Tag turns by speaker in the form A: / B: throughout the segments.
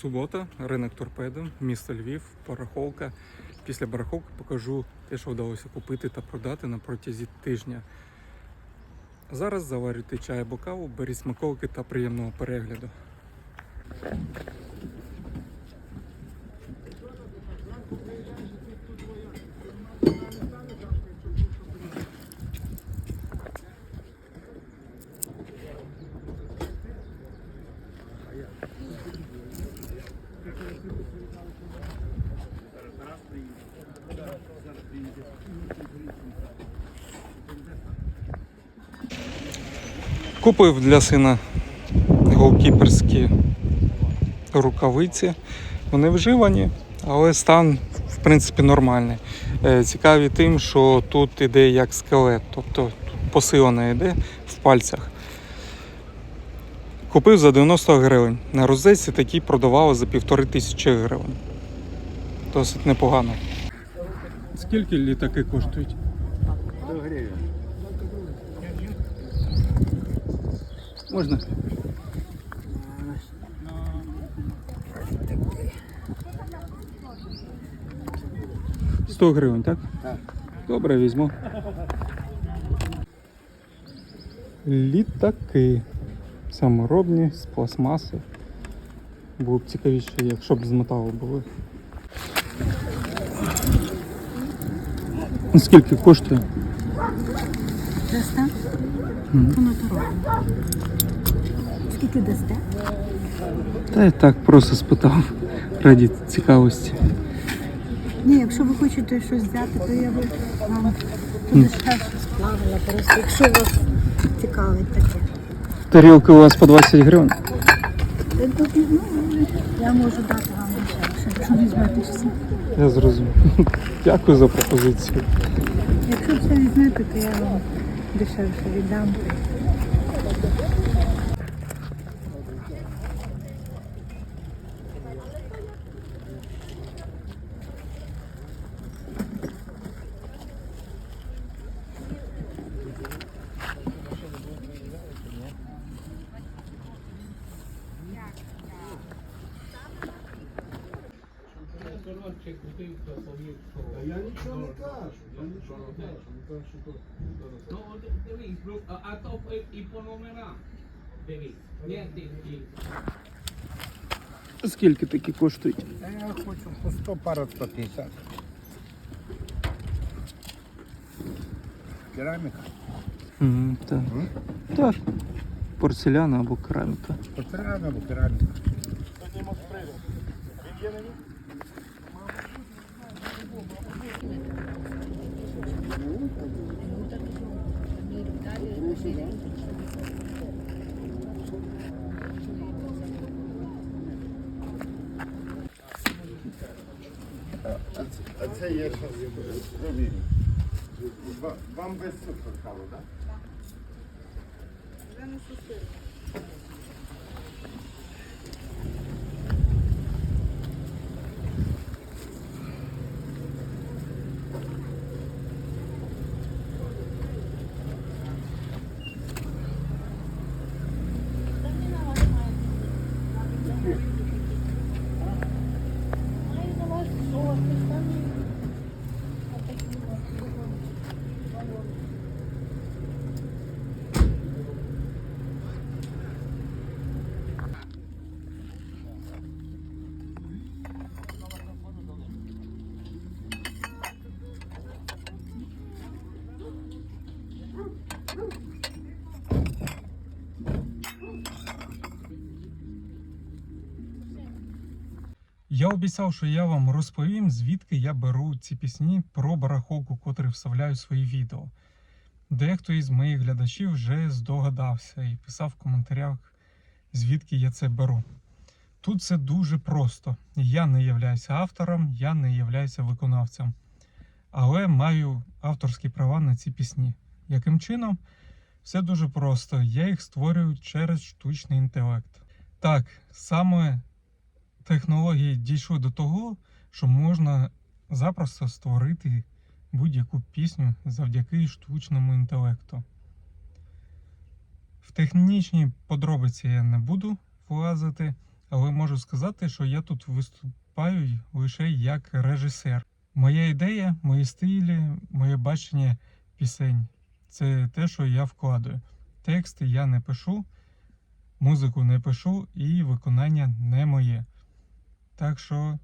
A: Субота, ринок торпедо, місто Львів, барахолка. Після барахолки покажу те, що вдалося купити та продати на протязі тижня. Зараз заварюйте чай або каву, беріть смаколики та приємного перегляду. Купив для сина голкіперські рукавиці. Вони вживані, але стан в принципі нормальний. Е, Цікаві тим, що тут іде як скелет, тобто посилена йде в пальцях. Купив за 90 гривень. На розетці такі продавали за півтори тисячі гривень. Досить непогано. Скільки літаки коштують?
B: 100 гривень.
A: Можна? Сто гривень, так?
B: Так.
A: Добре, візьму. Літаки. Саморобні, з пластмаси. Було б цікавіше, якщо б з металу були. Скільки коштує?
C: Дасте?
A: Мгм.
C: По натурально. Скільки дасте?
A: Та я так просто спитав раді цікавості.
C: Ні, якщо ви хочете щось взяти, то я би вам подешевше сплавила. Просто якщо вас цікавить таке.
A: Тарілки у вас по 20 гривень.
C: Е, тут, ну, Я можу дати вам дешевше, якщо візьмете всі.
A: Я зрозумів. Дякую за пропозицію.
C: Якщо все візьмете, то я вам дешевше віддам.
B: Я нічого не кажу, я нічого не кажу, не кажу, що то.
D: No, dивись, бро, а, а то і- і по номерам. Дивись. Ні, ти, ти.
A: Скільки такі коштують?
B: Я хочу по 100 пара 150. Кераміка.
A: Угу, так. так. Порцеляна або кераміка.
B: Порцелян або кераміка. А це є зараз провірю. Вам без цукру каву, так?
A: Я обіцяв, що я вам розповім, звідки я беру ці пісні про барахолку, котрі вставляю в свої відео. Дехто із моїх глядачів вже здогадався і писав в коментарях, звідки я це беру. Тут все дуже просто. Я не являюся автором, я не являюся виконавцем, але маю авторські права на ці пісні. Яким чином? Все дуже просто. Я їх створюю через штучний інтелект. Так, саме технології дійшли до того, що можна запросто створити будь-яку пісню завдяки штучному інтелекту. В технічні подробиці я не буду влазити, але можу сказати, що я тут виступаю лише як режисер. Моя ідея, мої стилі, моє бачення пісень це те, що я вкладаю. Тексти я не пишу, музику не пишу і виконання не моє. Так що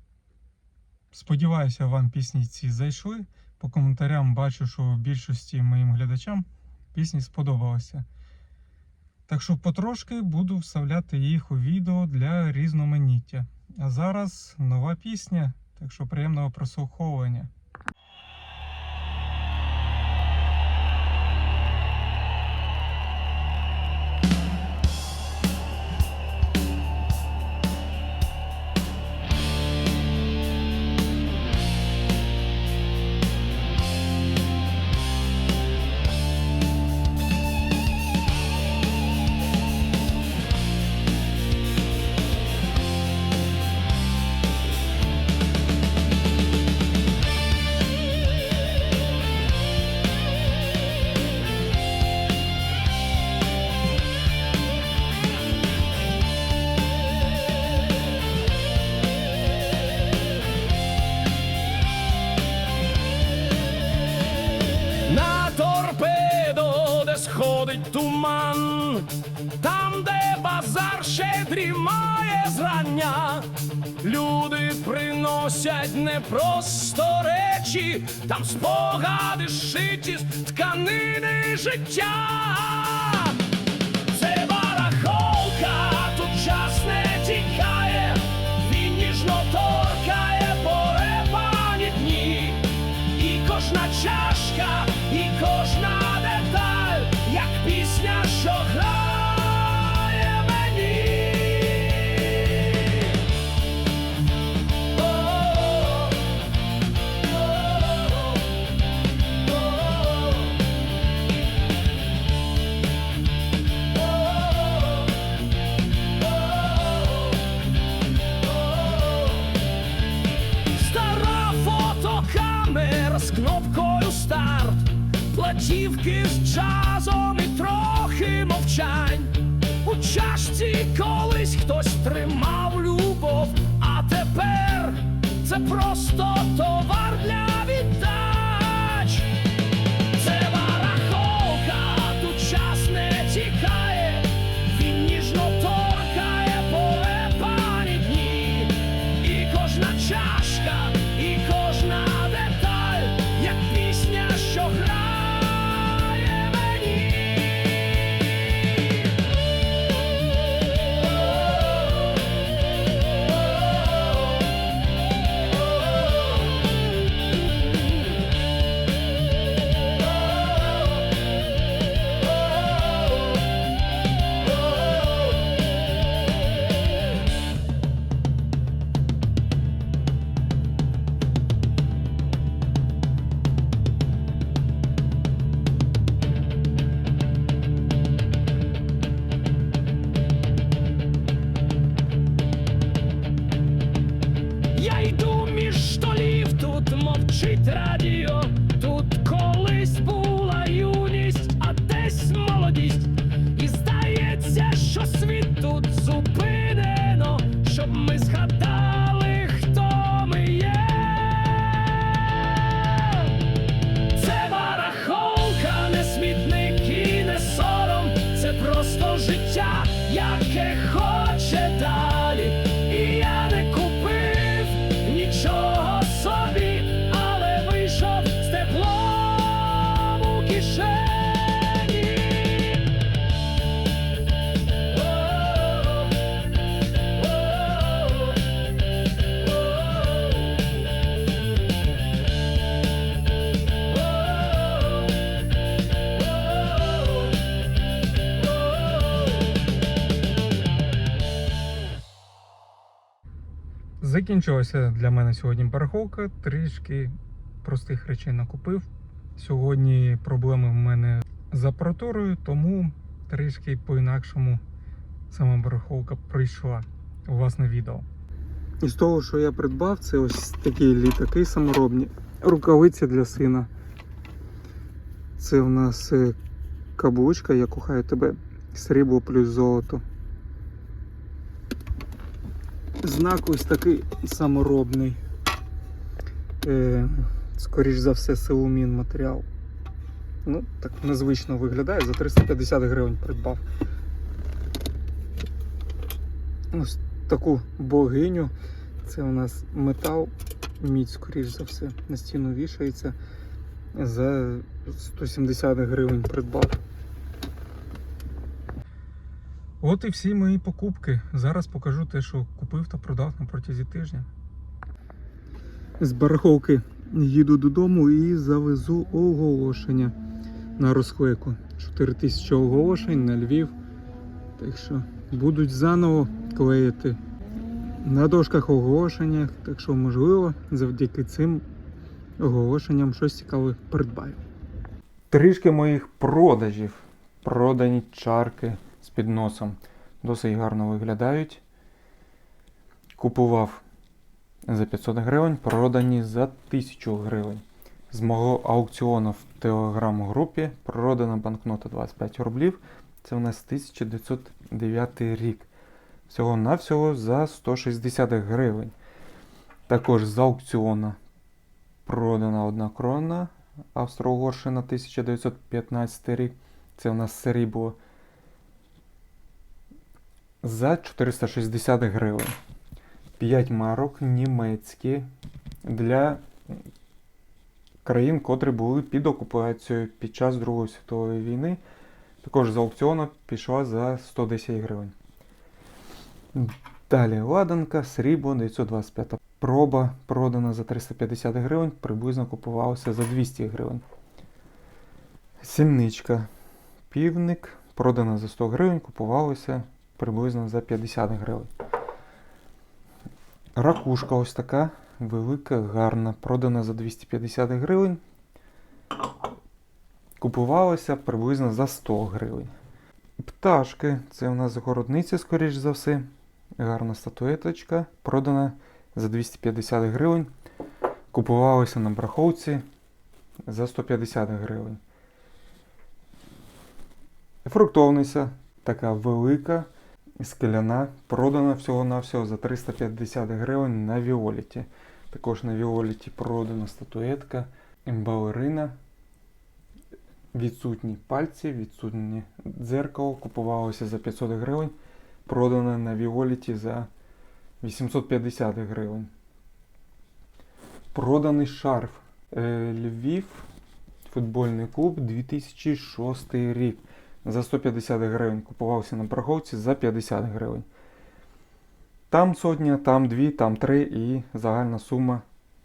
A: сподіваюся, вам пісні ці зайшли. По коментарям бачу, що більшості моїм глядачам пісні сподобалися. Так що потрошки буду вставляти їх у відео для різноманіття. А зараз нова пісня, так що приємного прослуховування.
E: Базар ще дрімає зрання, люди приносять не просто речі, там спогади шиті з тканини життя. Життя, яке хоче
A: Закінчилася для мене сьогодні барахолка. Трішки простих речей накупив. Сьогодні проблеми в мене з апаратурою, тому трішки по-інакшому сама барахолка прийшла у вас на відео. Із того, що я придбав, це ось такі літаки саморобні, рукавиці для сина. Це у нас е, каблучка, я кохаю тебе, срібло плюс золото. Знак ось такий саморобний. Е, скоріш за все, силумін матеріал. Ну, так незвично виглядає, за 350 гривень придбав. Ось таку богиню. Це у нас метал, мідь, скоріш за все, на стіну вішається. За 170 гривень придбав. От і всі мої покупки. Зараз покажу те, що купив та продав на протязі тижня. З бараховки їду додому і завезу оголошення на розклейку. 4000 оголошень на Львів. Так що будуть заново клеїти на дошках оголошення. Так що, можливо, завдяки цим оголошенням щось цікаве придбаю. Трішки моїх продажів. Продані чарки з підносом. Досить гарно виглядають. Купував за 500 гривень, продані за 1000 гривень. З мого аукціону в телеграм-групі продана банкнота 25 рублів. Це у нас 1909 рік. Всього-навсього за 160 гривень. Також з аукціону продана одна крона Австро-Угорщина 1915 рік. Це у нас срібло. За 460 гривень. 5 марок німецькі для країн, котрі були під окупацією під час Другої світової війни. Також з аукціону пішла за 110 гривень. Далі ладанка, срібло 925 проба продана за 350 гривень, приблизно купувалася за 200 гривень. Сімничка, півник, продана за 100 гривень, купувалася приблизно за 50 гривень. Ракушка ось така, велика, гарна, продана за 250 гривень. Купувалася приблизно за 100 гривень. Пташки, це у нас городниця, скоріш за все. Гарна статуеточка, продана за 250 гривень. Купувалася на браховці за 150 гривень. Фруктовниця така велика, скляна, продана всього-навсього за 350 гривень на Віоліті. Також на Віоліті продана статуетка, балерина. Відсутні пальці, відсутнє дзеркало. Купувалося за 500 гривень. Продане на Віоліті за 850 гривень. Проданий шарф. Е, Львів, футбольний клуб 2006 рік. За 150 гривень купувався на парковці за 50 гривень. Там сотня, там дві, там три і загальна сума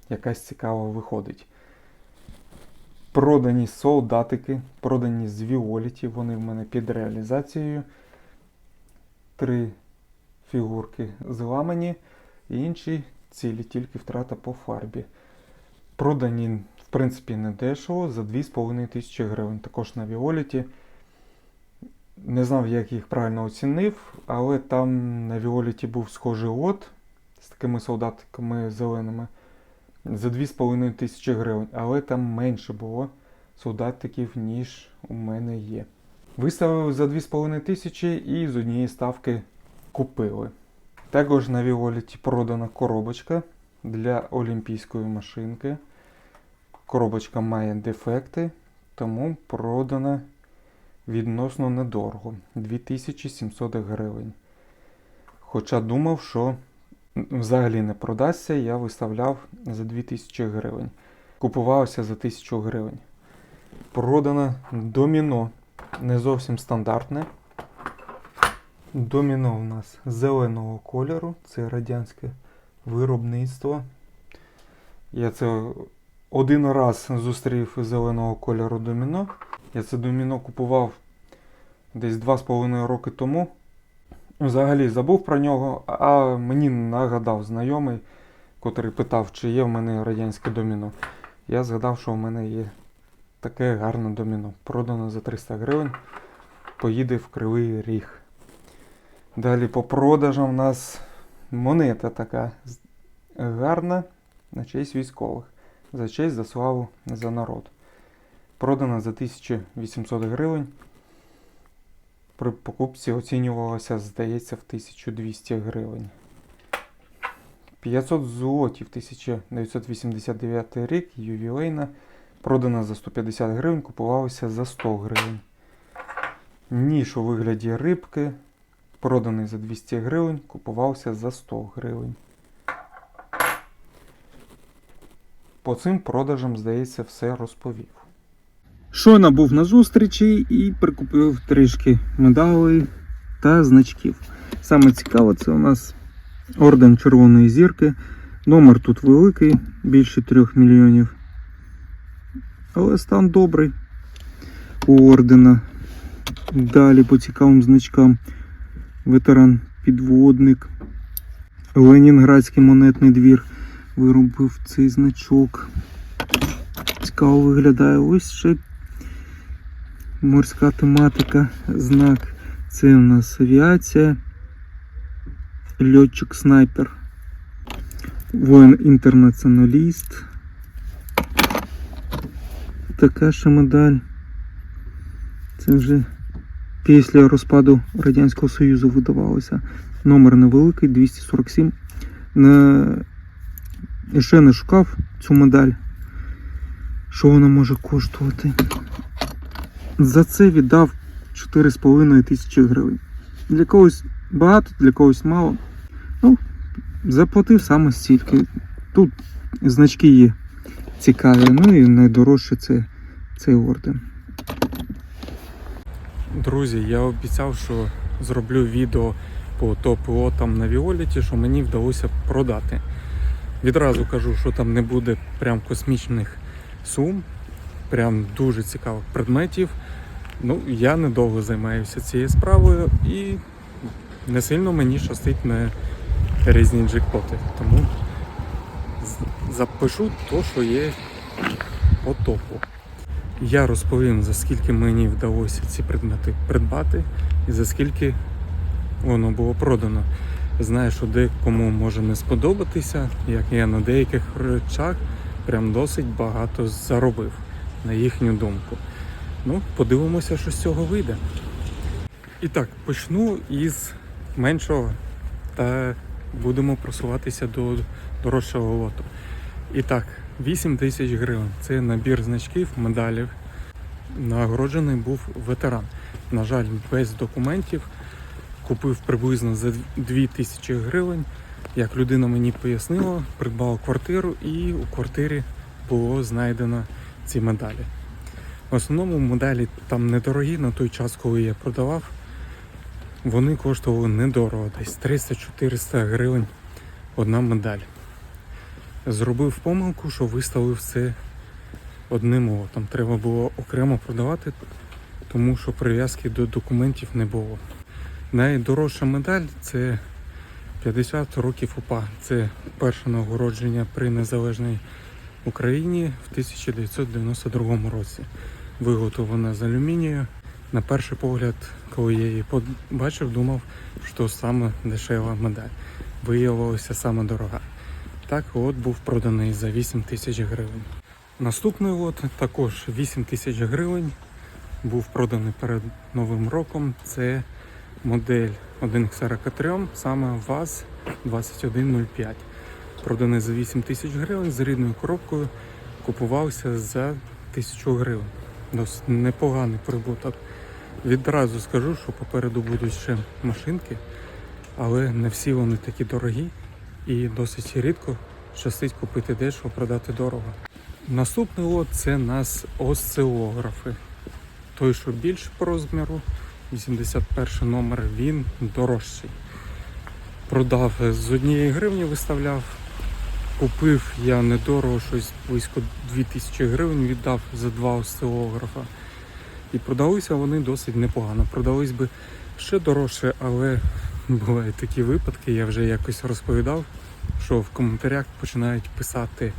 A: якась цікава виходить. Продані солдатики, продані з Віоліті, вони в мене під реалізацією. Три фігурки зламані, інші цілі, тільки втрата по фарбі. Продані, в принципі, не дешево, за 2,5 тисячі гривень. Також на Віоліті. Не знав, як їх правильно оцінив, але там на Віоліті був схожий лот з такими солдатиками зеленими за 2,5 тисячі гривень, але там менше було солдатиків, ніж у мене є. Виставили за 2,5 тисячі і з однієї ставки купили. Також на Віоліті продана коробочка для олімпійської машинки. Коробочка має дефекти, тому продана відносно недорого 2700 гривень. Хоча думав, що взагалі не продасться, я виставляв за 2000 гривень. Купувалося за 1000 гривень. Продано доміно не зовсім стандартне. Доміно у нас зеленого кольору, це радянське виробництво. Я це один раз зустрів зеленого кольору доміно. Я це доміно купував десь 2,5 роки тому. Взагалі забув про нього, а мені нагадав знайомий, котрий питав, чи є в мене радянське доміно. Я згадав, що в мене є таке гарне доміно. Продано за 300 гривень. Поїде в Кривий Ріг. Далі по продажам у нас монета така гарна на честь військових. За честь, за славу, за народ. Продана за 1800 гривень. При покупці оцінювалося, здається, в 1200 гривень. 500 злотів 1989 рік ювілейна. Продана за 150 гривень, купувалася за 100 гривень. Ніж у вигляді рибки, проданий за 200 гривень, купувався за 100 гривень. По цим продажам, здається, все розповів. Щойно був на зустрічі і прикупив трішки медалей та значків. Саме цікаве, це у нас орден Червоної зірки. Номер тут великий, більше 3 мільйонів. Але стан добрий у ордена. Далі по цікавим значкам. Ветеран підводник. Ленінградський монетний двір виробив цей значок. Цікаво виглядає. Ось ще морська тематика, знак. Це у нас авіація. Льотчик снайпер. Воїн-інтернаціоналіст. Така ще медаль. Це вже після розпаду Радянського Союзу видавалося. Номер невеликий, 247. Не... Ще не шукав цю медаль. Що вона може коштувати? За це віддав 4,5 тисячі гривень. Для когось багато, для когось мало. Ну, заплатив саме стільки. Тут значки є цікаві. Ну і найдорожче це цей орден. Друзі, я обіцяв, що зроблю відео по топ-лотам на Віоліті, що мені вдалося продати. Відразу кажу, що там не буде прям космічних сум, прям дуже цікавих предметів. Ну, я недовго займаюся цією справою і не сильно мені щастить на різні джекпоти. Тому запишу то, що є по топу. Я розповім, за скільки мені вдалося ці предмети придбати і за скільки воно було продано. Знаю, що декому може не сподобатися, як я на деяких речах прям досить багато заробив, на їхню думку. Ну, подивимося, що з цього вийде. І так, почну із меншого та будемо просуватися до дорожчого лоту. І так, 8 тисяч гривень. Це набір значків, медалів. Нагороджений був ветеран. На жаль, без документів. Купив приблизно за 2 тисячі гривень. Як людина мені пояснила, придбав квартиру і у квартирі було знайдено ці медалі. В основному медалі там недорогі на той час, коли я продавав. Вони коштували недорого, десь 300-400 гривень одна медаль. Зробив помилку, що виставив це одним лотом. Треба було окремо продавати, тому що прив'язки до документів не було. Найдорожча медаль це 50 років УПА. Це перше нагородження при незалежній Україні в 1992 році. Виготовлена з алюмінію. На перший погляд, коли я її побачив, думав, що саме дешева медаль. Виявилося саме дорога. Так, лот був проданий за 8 тисяч гривень. Наступний лот також 8 тисяч гривень. Був проданий перед Новим роком. Це модель 1X43, саме ВАЗ 2105. Проданий за 8 тисяч гривень з рідною коробкою. Купувався за 1000 гривень. Досить непоганий прибуток. Відразу скажу, що попереду будуть ще машинки, але не всі вони такі дорогі і досить рідко щастить купити дешево, продати дорого. Наступний лот це нас осцилографи. Той, що більш по розміру, 81 номер, він дорожчий. Продав з однієї гривні, виставляв. Купив я недорого, щось близько 2000 гривень віддав за два осцилографа. І продалися вони досить непогано. Продались би ще дорожче, але бувають такі випадки, я вже якось розповідав, що в коментарях починають писати,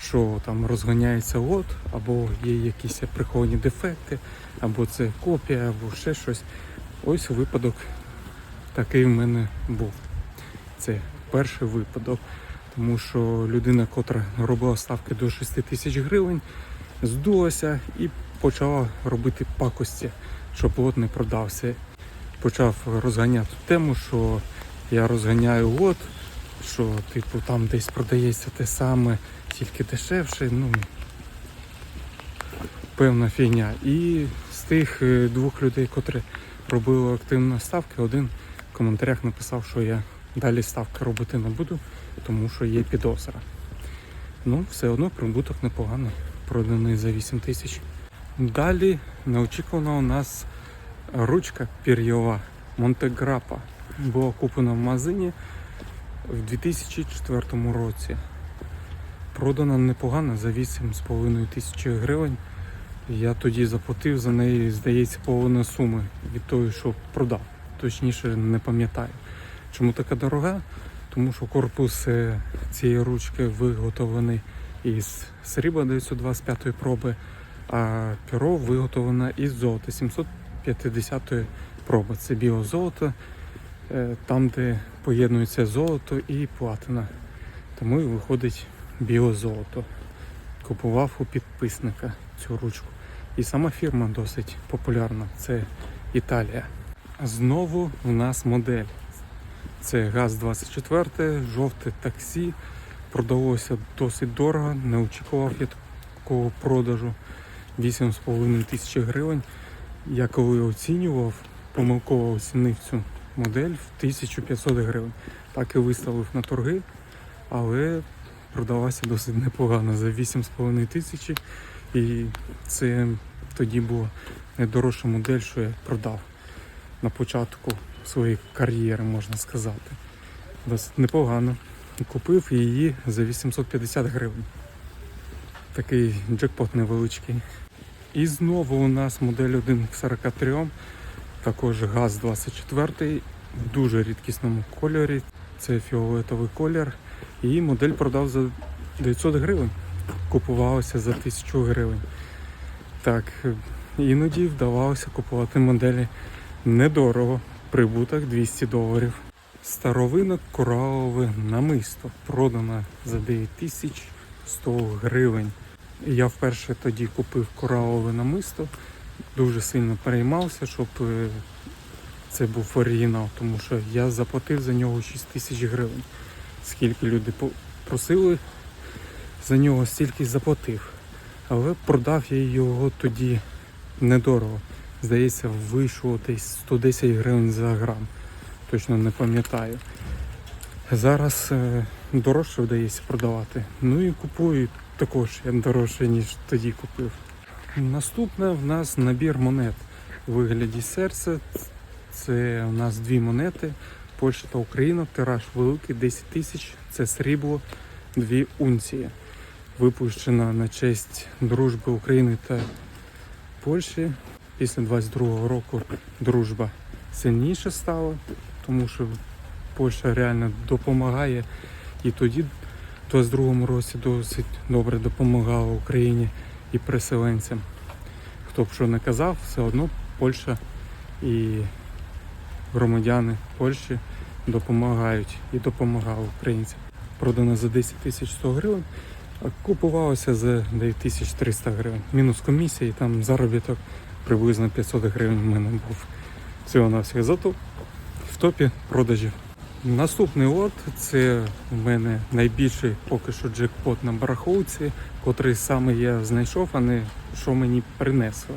A: що там розганяється лот, або є якісь приховані дефекти, або це копія, або ще щось. Ось випадок такий в мене був. Це перший випадок. Тому що людина, котра робила ставки до 6 тисяч гривень, здулася і почала робити пакості, щоб лот не продався. Почав розганяти тему, що я розганяю лот, що типу там десь продається те саме, тільки дешевше. Ну, певна фігня. І з тих е, двох людей, котрі робили активно ставки, один в коментарях написав, що я далі ставки робити не буду, тому що є підозра. Ну, все одно прибуток непоганий, проданий за 8 тисяч. Далі неочікувано у нас ручка пір'єва Монтеграпа. Була куплена в магазині в 2004 році. Продана непогано за 8,5 тисячі гривень. Я тоді заплатив за неї, здається, половину суми від того, що продав. Точніше, не пам'ятаю. Чому така дорога? Тому що корпус е, цієї ручки виготовлений із срібла 925 проби, а перо виготовлене із золота 750 проби. Це біозолото, е, там, де поєднується золото і платина. Тому і виходить біозолото. Купував у підписника цю ручку. І сама фірма досить популярна. Це Італія. Знову в нас модель. Це ГАЗ-24, жовте таксі. Продалося досить дорого, не очікував я такого продажу. 8,5 тисячі гривень. Я коли оцінював, помилково оцінив цю модель в 1500 гривень. Так і виставив на торги, але продалася досить непогано за 8,5 тисячі. І це тоді була найдорожча модель, що я продав на початку своєї кар'єри, можна сказати. Досить непогано. Купив її за 850 гривень. Такий джекпот невеличкий. І знову у нас модель 1 к 43, також ГАЗ-24 в дуже рідкісному кольорі. Це фіолетовий колір. І модель продав за 900 гривень. Купувалося за 1000 гривень. Так, іноді вдавалося купувати моделі недорого, прибуток 200 доларів. Старовинок коралове намисто продано за 9100 гривень. Я вперше тоді купив коралове намисто, дуже сильно переймався, щоб е, це був оригінал, тому що я заплатив за нього 6 тисяч гривень. Скільки люди просили за нього, стільки заплатив. Але продав я його тоді недорого. Здається, вийшло десь 110 гривень за грам. Точно не пам'ятаю. Зараз е, дорожче вдається продавати. Ну і купую також я дорожче, ніж тоді купив. Наступне в нас набір монет у вигляді серця. Це у нас дві монети. Польща та Україна. Тираж великий 10 тисяч. Це срібло, дві унції. Випущена на честь дружби України та Польщі. Після 22-го року дружба сильніше стала, тому що Польща реально допомагає. І тоді, в 22-му році, досить добре допомагала Україні і переселенцям. Хто б що не казав, все одно Польща і громадяни Польщі допомагають і допомагали українцям. Продано за 10 тисяч 100 гривень, а купувалося за 9300 гривень. Мінус комісії, там заробіток приблизно 500 гривень в мене був. Всього на всіх зато в топі продажів. Наступний лот це в мене найбільший поки що джекпот на барахолці, котрий саме я знайшов, а не що мені принесло.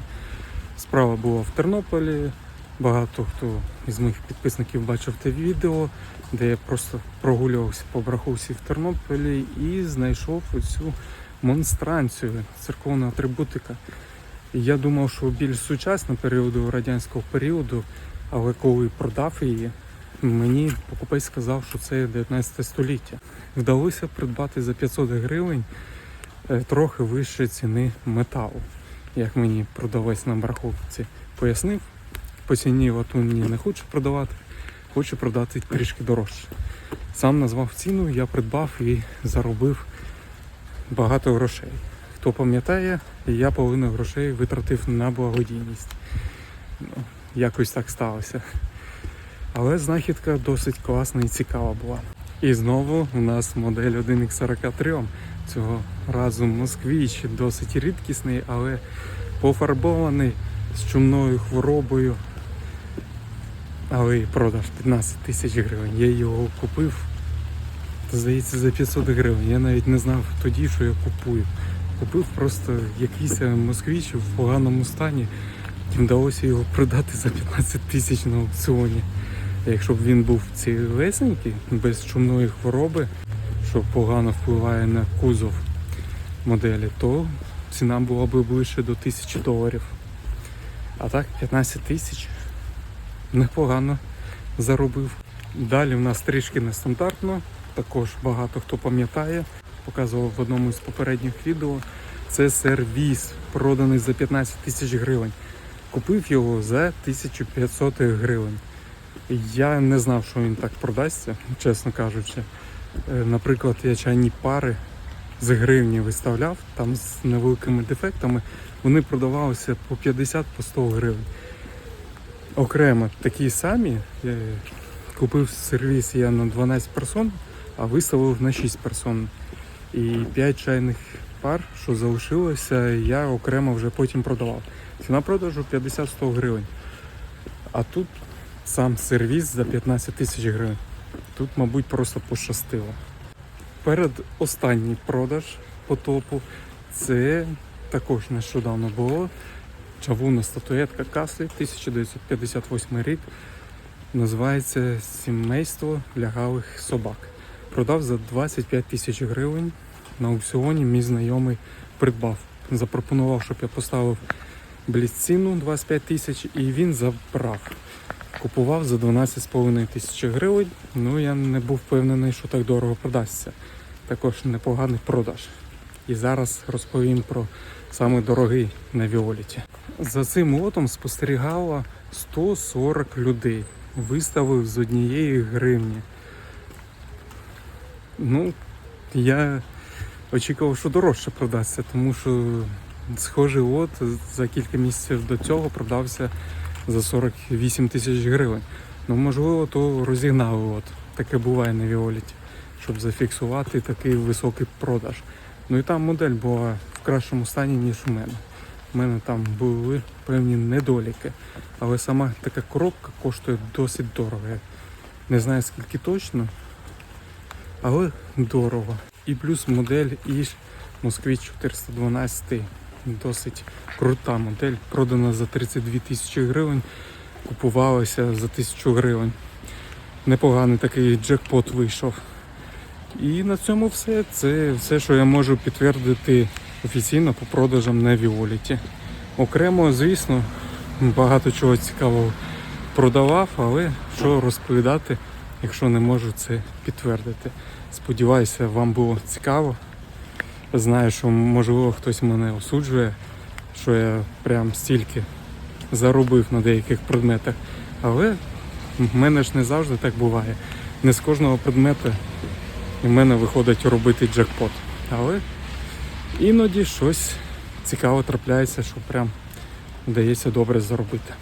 A: Справа була в Тернополі. Багато хто із моїх підписників бачив те відео, де я просто прогулювався по барахолці в Тернополі і знайшов оцю монстранцію, церковна атрибутика. Я думав, що більш сучасна періоду радянського періоду, але коли продав її, мені покупець сказав, що це 19 століття. Вдалося придбати за 500 гривень е, трохи вище ціни металу, як мені продавець на барахолці пояснив. По ціні латунні не хочу продавати, хочу продати трішки дорожче. Сам назвав ціну, я придбав і заробив багато грошей. Хто пам'ятає, я половину грошей витратив на благодійність. Ну, якось так сталося. Але знахідка досить класна і цікава була. І знову у нас модель 1X43. Цього разу москвіч досить рідкісний, але пофарбований з чумною хворобою. Але і продаж 15 тисяч гривень. Я його купив Здається, за 500 гривень. Я навіть не знав тоді, що я купую. Купив просто якийсь москвич в поганому стані. І вдалося його продати за 15 тисяч на аукціоні. Якщо б він був цілесенький, без чумної хвороби, що погано впливає на кузов моделі, то ціна була б ближче до 1000 доларів. А так 15 тисяч непогано заробив. Далі в нас трішки нестандартно, також багато хто пам'ятає, показував в одному з попередніх відео. Це сервіс, проданий за 15 тисяч гривень. Купив його за 1500 гривень. Я не знав, що він так продасться, чесно кажучи. Е, Наприклад, я чайні пари з гривні виставляв, там з невеликими дефектами, вони продавалися по 50 по 100 гривень. Окремо такі самі. е, Купив сервіс я на 12 персон, а виставив на 6 персон. І 5 чайних пар, що залишилося, я окремо вже потім продавав. Ціна продажу 50-100 гривень. А тут сам сервіс за 15 тисяч гривень. Тут, мабуть, просто пощастило. Перед останній продаж по топу це також нещодавно було. Чавунна статуетка каси 1958 рік. Називається Сімейство лягавих собак. Продав за 25 тисяч гривень. На аукціоні мій знайомий придбав. Запропонував, щоб я поставив бліцціну 25 тисяч і він забрав. Купував за 12,5 тисяч гривень. Ну я не був впевнений, що так дорого продасться. Також непоганий продаж. І зараз розповім про саме дорогий на Віоліті. За цим лотом спостерігало 140 людей. Виставив з однієї гривні. Ну, я очікував, що дорожче продасться, тому що схожий лот за кілька місяців до цього продався за 48 тисяч гривень. Ну, можливо, то розігнали лот. Таке буває на Віоліті, щоб зафіксувати такий високий продаж. Ну і там модель була в кращому стані, ніж у мене. У мене там були певні недоліки. Але сама така коробка коштує досить дорого. Я не знаю скільки точно, але дорого. І плюс модель Іж Москвич 412. Досить крута модель. Продана за 32 тисячі гривень. Купувалася за тисячу гривень. Непоганий такий джекпот вийшов. І на цьому все. Це все, що я можу підтвердити офіційно по продажам на Віоліті. Окремо, звісно, багато чого цікавого продавав, але що розповідати, якщо не можу це підтвердити. Сподіваюся, вам було цікаво. Знаю, що можливо хтось мене осуджує, що я прям стільки заробив на деяких предметах. Але в мене ж не завжди так буває. Не з кожного предмета в мене виходить робити джекпот. Але іноді щось цікаве трапляється, що прям вдається добре заробити.